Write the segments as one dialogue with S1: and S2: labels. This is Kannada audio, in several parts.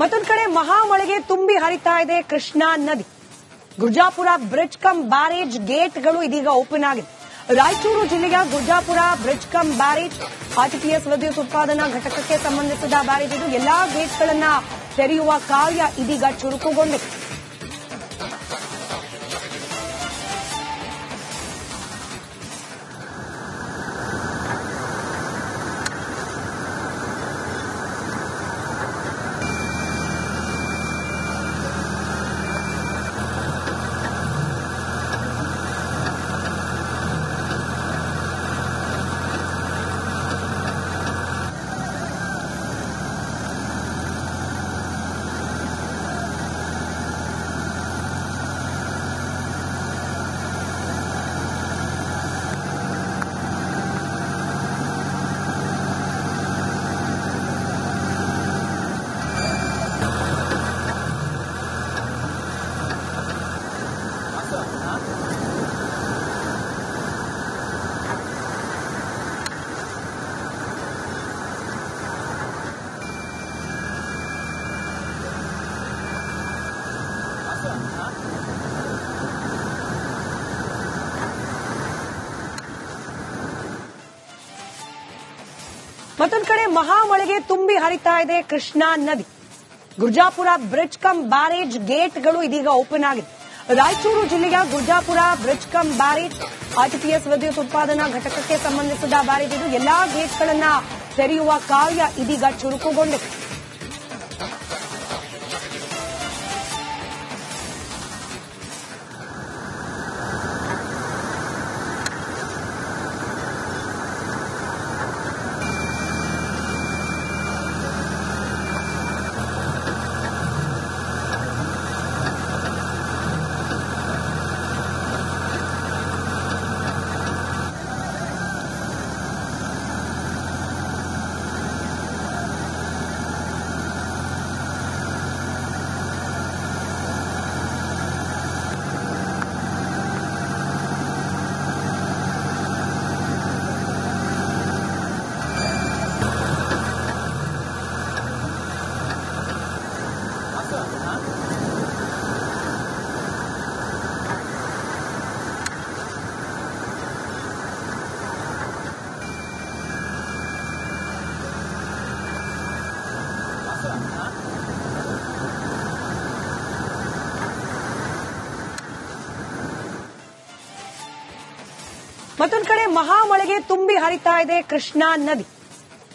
S1: ಮತ್ತೊಂದ್ ಕಡೆ ಮಹಾಮಳೆಗೆ ತುಂಬಿ ಹರಿತಾ ಇದೆ ಕೃಷ್ಣಾ ನದಿ. ಗುರ್ಜಾಪುರ ಬ್ರಿಡ್ಜ್ ಕಮ್ ಬ್ಯಾರೇಜ್ ಗೇಟ್ಗಳು ಇದೀಗ ಓಪನ್ ಆಗಿದೆ. ರಾಯಚೂರು ಜಿಲ್ಲೆಯ Gurjapur bridge cum barrage RTPS ವಿದ್ಯುತ್ ಉತ್ಪಾದನಾ ಘಟಕಕ್ಕೆ ಸಂಬಂಧಿಸಿದ ಬ್ಯಾರೇಜ್ ಇದು ಎಲ್ಲಾ ಗೇಟ್ಗಳನ್ನ ತೆರೆಯುವ ಕಾರ್ಯ ಇದೀಗ ಚುರುಕುಗೊಂಡಿದೆ. ಮತ್ತೊಂದ್ ಕಡೆ ಮಹಾಮಳೆಗೆ ತುಂಬಿ ಹರಿತಾ ಇದೆ ಕೃಷ್ಣಾ ನದಿ. ಗುರ್ಜಾಪುರ ಬ್ರಿಡ್ಜ್ ಕಮ್ ಬ್ಯಾರೇಜ್ ಗೇಟ್ಗಳು ಇದೀಗ ಓಪನ್ ಆಗಿದೆ. ರಾಯಚೂರು ಜಿಲ್ಲೆಯ Gurjapur bridge cum barrage RTPS ವಿದ್ಯುತ್ ಉತ್ಪಾದನಾ ಘಟಕಕ್ಕೆ ಸಂಬಂಧಿಸಿದ ಬ್ಯಾರೇಜ್ ಇದು ಎಲ್ಲಾ ಗೇಟ್ಗಳನ್ನ ತೆರೆಯುವ ಕಾರ್ಯ ಇದೀಗ ಚುರುಕುಗೊಂಡಿದೆ. ಮತ್ತೊಂದ್ ಕಡೆ ಮಹಾಮಳೆಗೆ ತುಂಬಿ ಹರಿತಾ ಇದೆ ಕೃಷ್ಣಾ ನದಿ.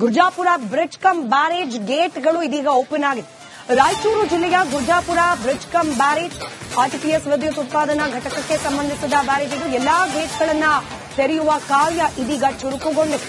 S1: ಗುರ್ಜಾಪುರ ಬ್ರಿಡ್ಜ್ ಕಮ್ ಬ್ಯಾರೇಜ್ ಗೇಟ್ಗಳು ಇದೀಗ ಓಪನ್ ಆಗಿದೆ. ರಾಯಚೂರು ಜಿಲ್ಲೆಯ Gurjapur bridge cum barrage RTPS ವಿದ್ಯುತ್ ಉತ್ಪಾದನಾ ಘಟಕಕ್ಕೆ ಸಂಬಂಧಿಸಿದ ಬ್ಯಾರೇಜ್ ಇದು ಎಲ್ಲಾ ಗೇಟ್ಗಳನ್ನ ತೆರೆಯುವ ಕಾರ್ಯ ಇದೀಗ ಚುರುಕುಗೊಂಡಿದೆ.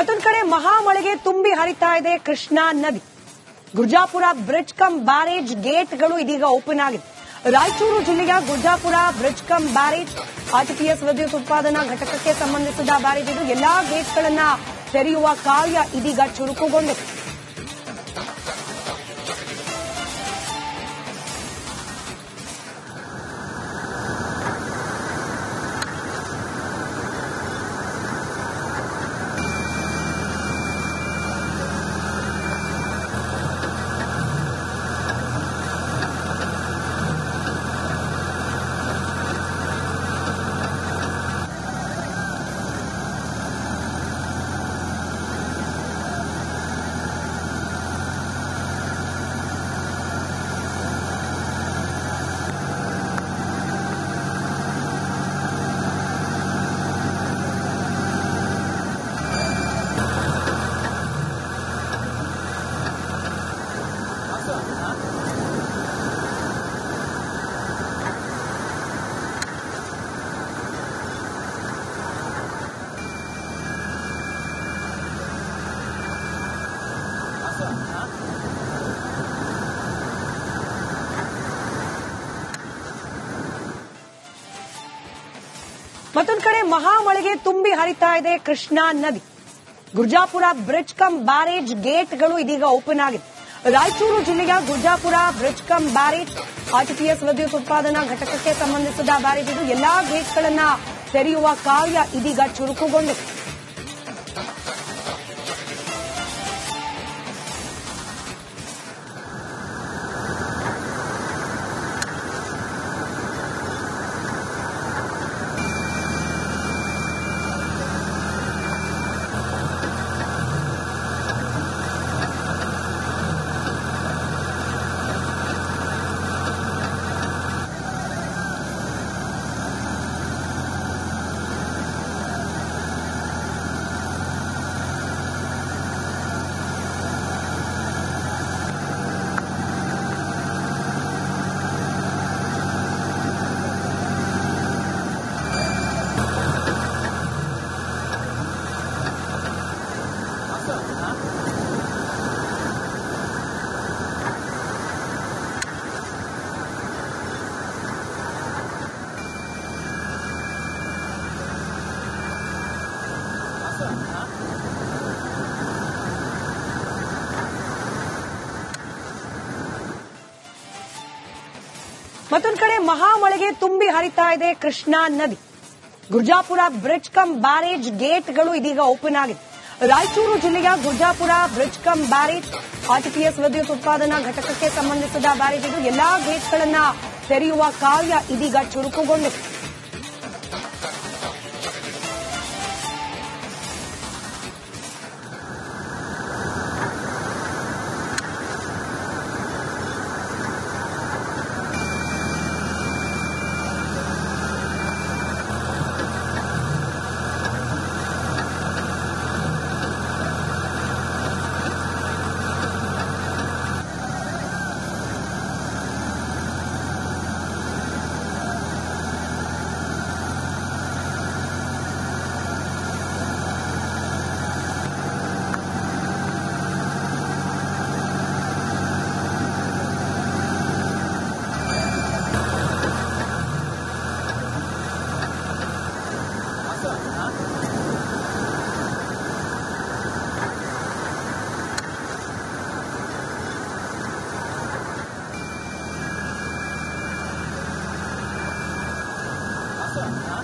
S1: ಮತ್ತೊಂದ್ ಕಡೆ ಮಹಾಮಳೆಗೆ ತುಂಬಿ ಹರಿತಾ ಇದೆ ಕೃಷ್ಣಾ ನದಿ. ಗುರ್ಜಾಪುರ ಬ್ರಿಡ್ಜ್ ಕಮ್ ಬ್ಯಾರೇಜ್ ಗೇಟ್ಗಳು ಇದೀಗ ಓಪನ್ ಆಗಿದೆ. ರಾಯಚೂರು ಜಿಲ್ಲೆಯ Gurjapur bridge cum barrage RTPS ವಿದ್ಯುತ್ ಉತ್ಪಾದನಾ ಘಟಕಕ್ಕೆ ಸಂಬಂಧಿಸಿದ ಬ್ಯಾರೇಜ್ ಇದು. ಎಲ್ಲಾ ಗೇಟ್ಗಳನ್ನ ತೆರೆಯುವ ಕಾರ್ಯ ಇದೀಗ ಚುರುಕುಗೊಂಡಿದೆ. ಮತ್ತೊಂದು ಕಡೆ ಮಹಾಮಳೆಗೆ ತುಂಬಿ ಹರಿತಾ ಇದೆ ಕೃಷ್ಣಾ ನದಿ. ಗುರ್ಜಾಪುರ ಬ್ರಿಡ್ಜ್ ಕಮ್ ಬ್ಯಾರೇಜ್ ಗೇಟ್ಗಳು ಇದೀಗ ಓಪನ್ ಆಗಿದೆ. ರಾಯಚೂರು ಜಿಲ್ಲೆಯ Gurjapur bridge cum barrage RTPS ವಿದ್ಯುತ್ ಉತ್ಪಾದನಾ ಘಟಕಕ್ಕೆ ಸಂಬಂಧಿಸಿದ ಬ್ಯಾರೇಜ್ ಇದು ಎಲ್ಲಾ ಗೇಟ್ಗಳನ್ನ ತೆರೆಯುವ ಕಾರ್ಯ ಇದೀಗ ಚುರುಕುಗೊಂಡಿದೆ. ಮತ್ತೊಂದು ಕಡೆ ಮಹಾಮಳೆಗೆ ತುಂಬಿ ಹರಿತಾ ಇದೆ ಕೃಷ್ಣಾ ನದಿ. ಗುರ್ಜಾಪುರ ಬ್ರಿಡ್ಜ್ ಕಮ್ ಬ್ಯಾರೇಜ್ ಗೇಟ್ಗಳು ಇದೀಗ ಓಪನ್ ಆಗಿದೆ. ರಾಯಚೂರು ಜಿಲ್ಲೆಯ Gurjapur bridge cum barrage RTPS ವಿದ್ಯುತ್ ಉತ್ಪಾದನಾ ಘಟಕಕ್ಕೆ ಸಂಬಂಧಿಸಿದ ಬ್ಯಾರೇಜ್ ಇದು ಎಲ್ಲಾ ಗೇಟ್ಗಳನ್ನ ತೆರೆಯುವ ಕಾರ್ಯ ಇದೀಗ ಚುರುಕುಗೊಂಡಿದೆ.